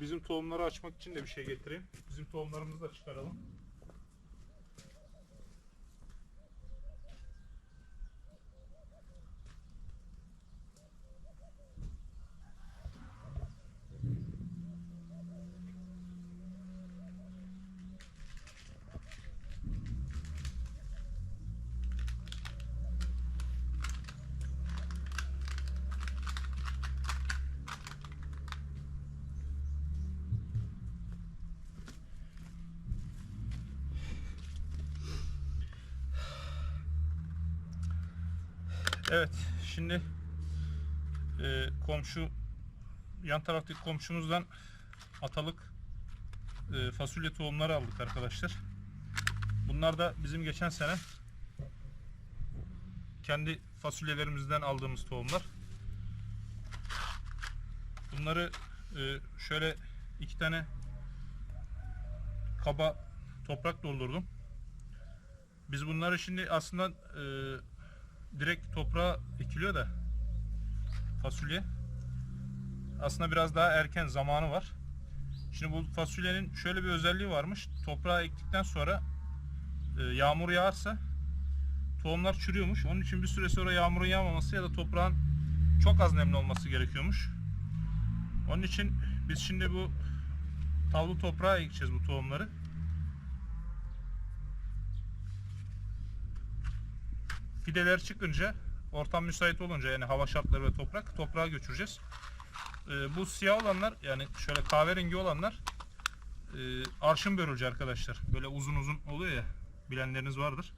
bizim tohumları açmak için de bir şey getireyim. Bizim tohumlarımızı da çıkaralım. Evet, şimdi e, komşu yan taraftaki komşumuzdan atalık e, fasulye tohumları aldık arkadaşlar. Bunlar da bizim geçen sene kendi fasulyelerimizden aldığımız tohumlar. Bunları e, şöyle iki tane kaba toprak doldurdum. Biz bunları şimdi aslında e, direkt toprağa ekiliyor da fasulye aslında biraz daha erken zamanı var. Şimdi bu fasulyenin şöyle bir özelliği varmış. Toprağa ektikten sonra e, yağmur yağarsa tohumlar çürüyormuş. Onun için bir süre sonra yağmurun yağmaması ya da toprağın çok az nemli olması gerekiyormuş. Onun için biz şimdi bu tavlu toprağa ekeceğiz bu tohumları. Fideler çıkınca ortam müsait olunca yani hava şartları ve toprak toprağa götüreceğiz. Ee, bu siyah olanlar yani şöyle kahverengi olanlar e, arşın börülce arkadaşlar. Böyle uzun uzun oluyor ya bilenleriniz vardır.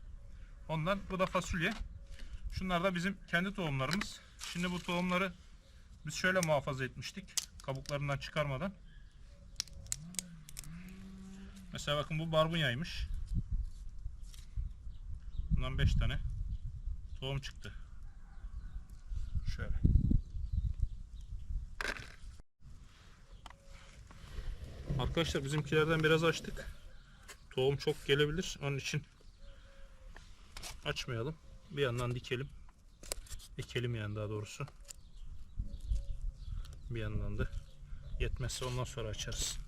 Ondan bu da fasulye. Şunlar da bizim kendi tohumlarımız. Şimdi bu tohumları biz şöyle muhafaza etmiştik. Kabuklarından çıkarmadan. Mesela bakın bu barbunyaymış. Bundan 5 tane tohum çıktı. Şöyle. Arkadaşlar bizimkilerden biraz açtık. Tohum çok gelebilir. Onun için açmayalım. Bir yandan dikelim. Ekelim yani daha doğrusu. Bir yandan da yetmezse ondan sonra açarız.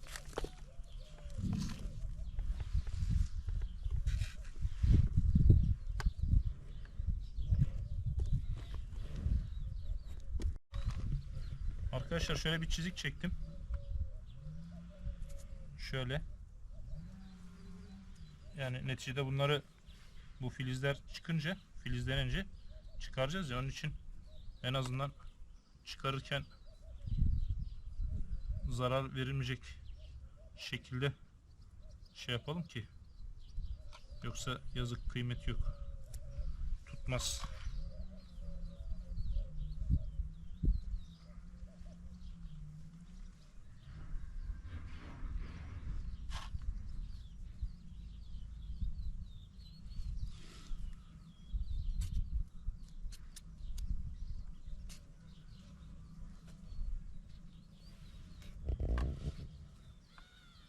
Arkadaşlar şöyle bir çizik çektim. Şöyle. Yani neticede bunları bu filizler çıkınca, filizlenince çıkaracağız ya onun için en azından çıkarırken zarar verilmeyecek şekilde şey yapalım ki yoksa yazık kıymet yok. Tutmaz.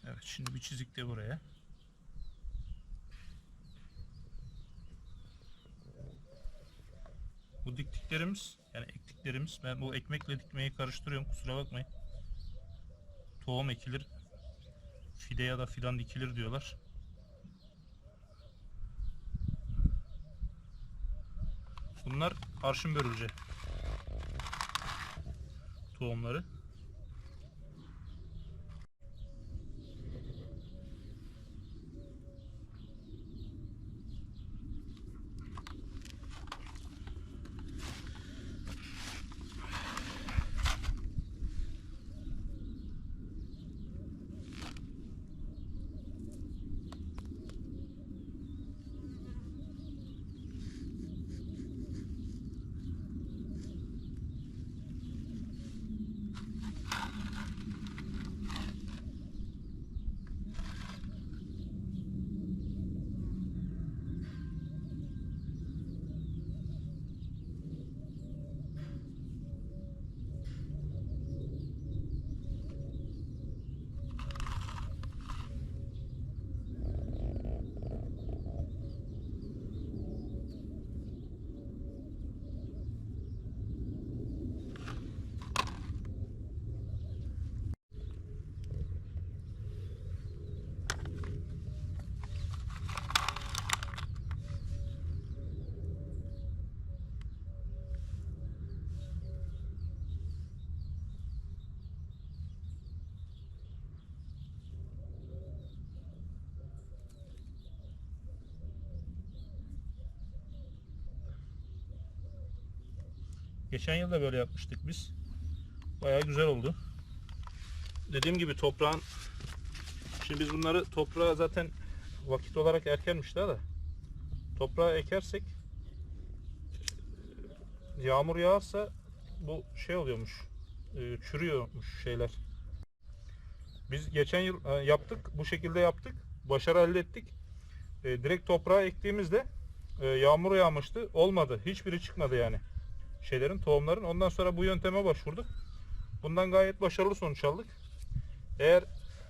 Evet şimdi bir çizik buraya. Bu diktiklerimiz yani ektiklerimiz ben bu ekmekle dikmeyi karıştırıyorum kusura bakmayın. Tohum ekilir fide ya da fidan dikilir diyorlar. Bunlar arşın börülce tohumları. Geçen yıl da böyle yapmıştık biz. Bayağı güzel oldu. Dediğim gibi toprağın Şimdi biz bunları toprağa zaten vakit olarak erkenmiş daha da toprağa ekersek e, yağmur yağarsa bu şey oluyormuş e, çürüyormuş şeyler. Biz geçen yıl e, yaptık bu şekilde yaptık başarı elde ettik. Direkt toprağa ektiğimizde yağmur yağmıştı olmadı hiçbiri çıkmadı yani şeylerin tohumların ondan sonra bu yönteme başvurduk. Bundan gayet başarılı sonuç aldık. Eğer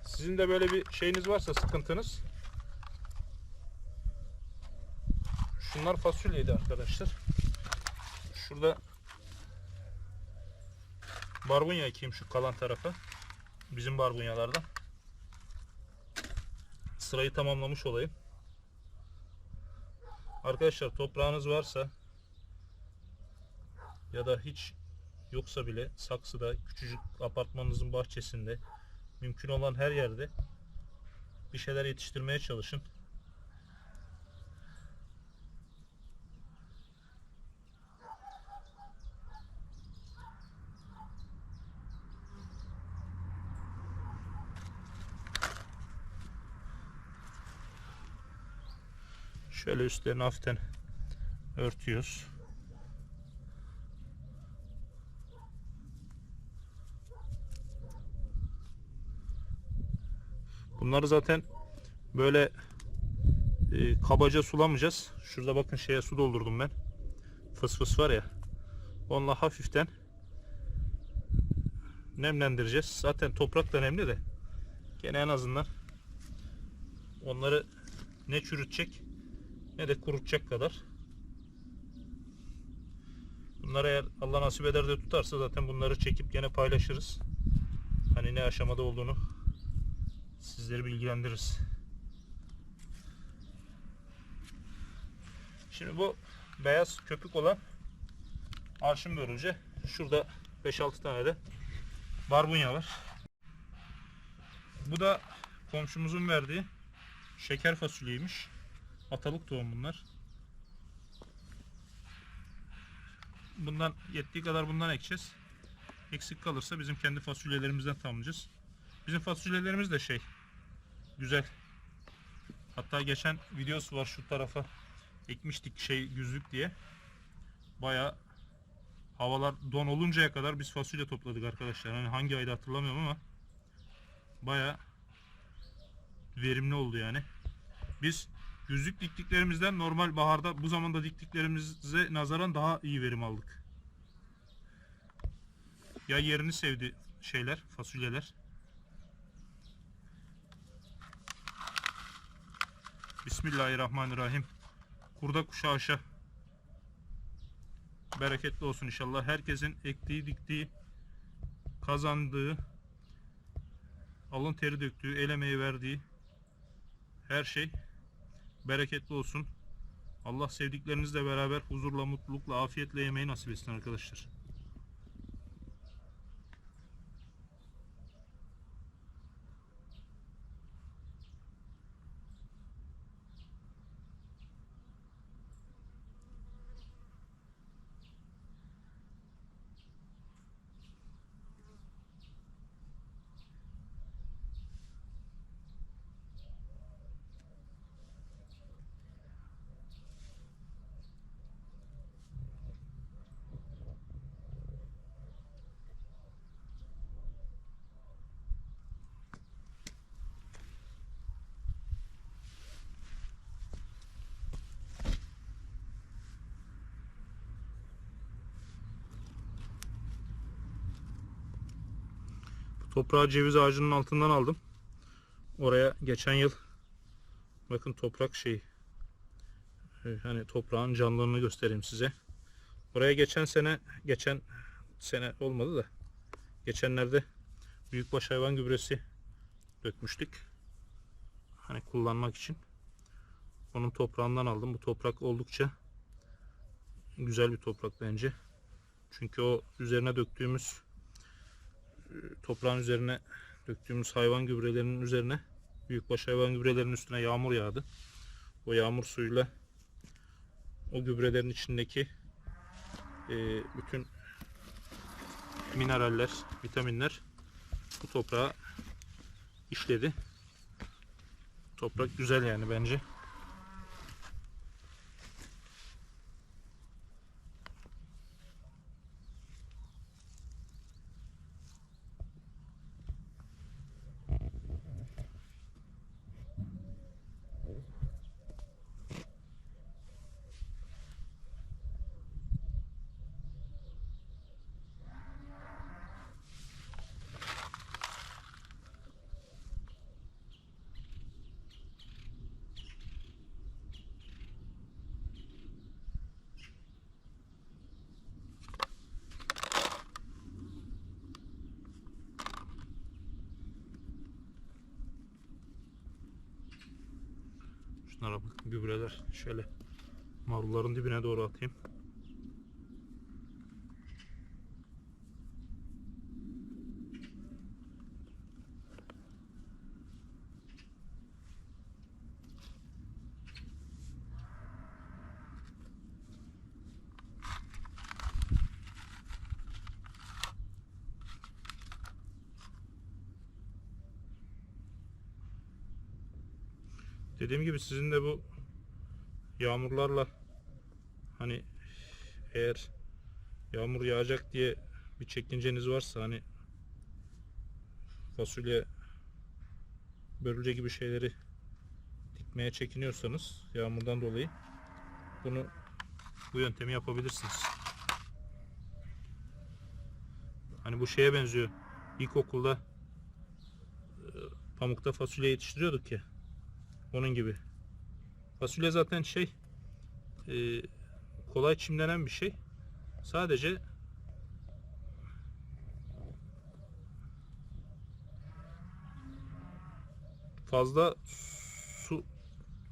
sizin de böyle bir şeyiniz varsa sıkıntınız. Şunlar fasulyeydi arkadaşlar. Şurada barbunya ekeyim şu kalan tarafa. Bizim barbunyalardan. Sırayı tamamlamış olayım. Arkadaşlar toprağınız varsa ya da hiç yoksa bile saksıda küçücük apartmanınızın bahçesinde mümkün olan her yerde bir şeyler yetiştirmeye çalışın. Şöyle üstlerini hafiften örtüyoruz. Bunları zaten böyle e, kabaca sulamayacağız. Şurada bakın şeye su doldurdum ben. Fıs fıs var ya. Onunla hafiften nemlendireceğiz. Zaten toprak da nemli de. Gene en azından onları ne çürütecek ne de kurutacak kadar. Bunları eğer Allah nasip eder de tutarsa zaten bunları çekip gene paylaşırız. Hani ne aşamada olduğunu sizleri bilgilendiririz. Şimdi bu beyaz köpük olan arşın börülce. Şurada 5-6 tane de barbunya var. Bu da komşumuzun verdiği şeker fasulyeymiş. Atalık tohum bunlar. Bundan yettiği kadar bundan ekeceğiz. Eksik kalırsa bizim kendi fasulyelerimizden tamamlayacağız. Bizim fasulyelerimiz de şey güzel. Hatta geçen videosu var şu tarafa ekmiştik şey güzlük diye. Baya havalar don oluncaya kadar biz fasulye topladık arkadaşlar. Hani hangi ayda hatırlamıyorum ama baya verimli oldu yani. Biz güzlük diktiklerimizden normal baharda bu zamanda diktiklerimize nazaran daha iyi verim aldık. Ya yerini sevdi şeyler, fasulyeler. Bismillahirrahmanirrahim. Kurda kuşa aşa. Bereketli olsun inşallah. Herkesin ektiği, diktiği, kazandığı, alın teri döktüğü, el emeği verdiği her şey bereketli olsun. Allah sevdiklerinizle beraber huzurla, mutlulukla, afiyetle yemeği nasip etsin arkadaşlar. Toprağı ceviz ağacının altından aldım. Oraya geçen yıl bakın toprak şey hani toprağın canlılığını göstereyim size. Oraya geçen sene geçen sene olmadı da geçenlerde büyükbaş hayvan gübresi dökmüştük. Hani kullanmak için. Onun toprağından aldım. Bu toprak oldukça güzel bir toprak bence. Çünkü o üzerine döktüğümüz toprağın üzerine döktüğümüz hayvan gübrelerinin üzerine büyükbaş hayvan gübrelerinin üstüne yağmur yağdı. O yağmur suyuyla o gübrelerin içindeki e, bütün mineraller, vitaminler bu toprağa işledi. Toprak güzel yani bence. Şunlara bak gübreler şöyle marulların dibine doğru atayım. Dediğim gibi sizin de bu yağmurlarla hani eğer yağmur yağacak diye bir çekinceniz varsa hani fasulye börülce gibi şeyleri dikmeye çekiniyorsanız yağmurdan dolayı bunu bu yöntemi yapabilirsiniz. Hani bu şeye benziyor. İlkokulda e, pamukta fasulye yetiştiriyorduk ya. Onun gibi. Fasulye zaten şey e, kolay çimlenen bir şey. Sadece fazla su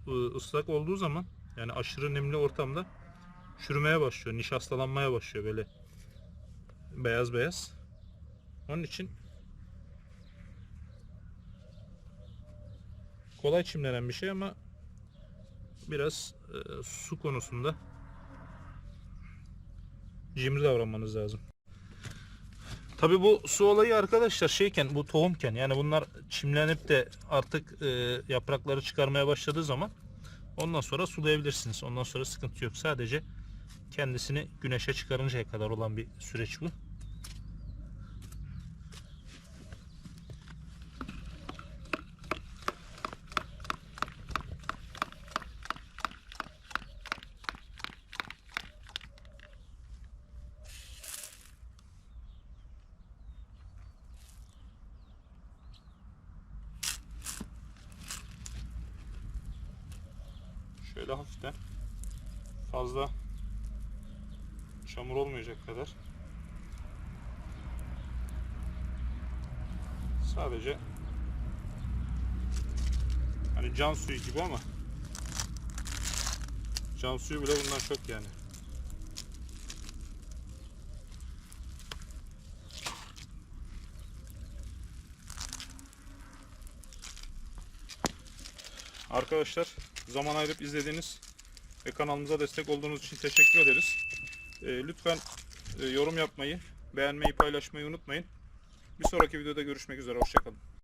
e, ıslak olduğu zaman yani aşırı nemli ortamda çürümeye başlıyor. Nişastalanmaya başlıyor böyle beyaz beyaz. Onun için kolay çimlenen bir şey ama biraz e, su konusunda cimri davranmanız lazım. Tabi bu su olayı arkadaşlar şeyken bu tohumken yani bunlar çimlenip de artık e, yaprakları çıkarmaya başladığı zaman ondan sonra sulayabilirsiniz. Ondan sonra sıkıntı yok. Sadece kendisini güneşe çıkarıncaya kadar olan bir süreç bu. Şöyle hafiften fazla çamur olmayacak kadar sadece hani can suyu gibi ama can suyu bile bundan çok yani. Arkadaşlar zaman ayırıp izlediğiniz ve kanalımıza destek olduğunuz için teşekkür ederiz. Ee, lütfen e, yorum yapmayı, beğenmeyi, paylaşmayı unutmayın. Bir sonraki videoda görüşmek üzere. Hoşçakalın.